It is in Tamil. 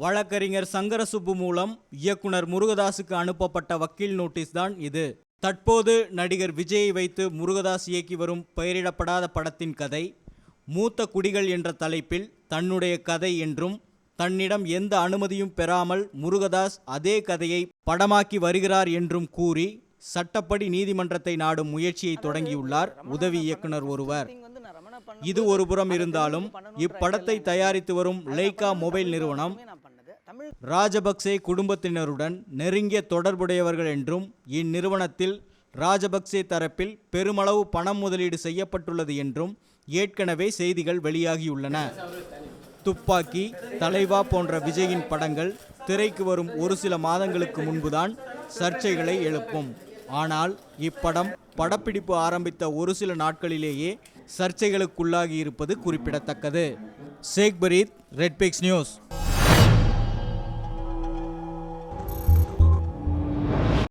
வழக்கறிஞர் சங்கரசுப்பு மூலம் இயக்குனர் முருகதாஸுக்கு அனுப்பப்பட்ட வக்கீல் நோட்டீஸ் தான் இது. தற்போது நடிகர் விஜயை வைத்து முருகதாஸ் இயக்கி வரும் பெயரிடப்படாத படத்தின் கதை மூத்த குடிகள் என்ற தலைப்பில் தன்னுடைய கதை என்றும் தன்னிடம் எந்த அனுமதியும் பெறாமல் முருகதாஸ் அதே கதையை படமாக்கி வருகிறார் என்றும் கூறி சட்டப்படி நீதிமன்றத்தை நாடும் முயற்சியை தொடங்கியுள்ளார் உதவி இயக்குனர் ஒருவர். இது ஒரு புறம் இருந்தாலும் இப்படத்தை தயாரித்து வரும் லைகா மொபைல் நிறுவனம் ராஜபக்சே குடும்பத்தினருடன் நெருங்கிய தொடர்புடையவர்கள் என்றும் இந்நிறுவனத்தில் ராஜபக்சே தரப்பில் பெருமளவு பணம் முதலீடு செய்யப்பட்டுள்ளது என்றும் ஏற்கனவே செய்திகள் வெளியாகியுள்ளன. துப்பாக்கி தலைவா போன்ற விஜயின் படங்கள் திரைக்கு வரும் ஒரு சில மாதங்களுக்கு முன்புதான் சர்ச்சைகளை எழுப்பும். ஆனால் இப்படம் படப்பிடிப்பு ஆரம்பித்த ஒரு சில நாட்களிலேயே சர்ச்சைகளுக்குள்ளாகி இருப்பது குறிப்பிடத்தக்கது. Sheikh Fareed Redpix news.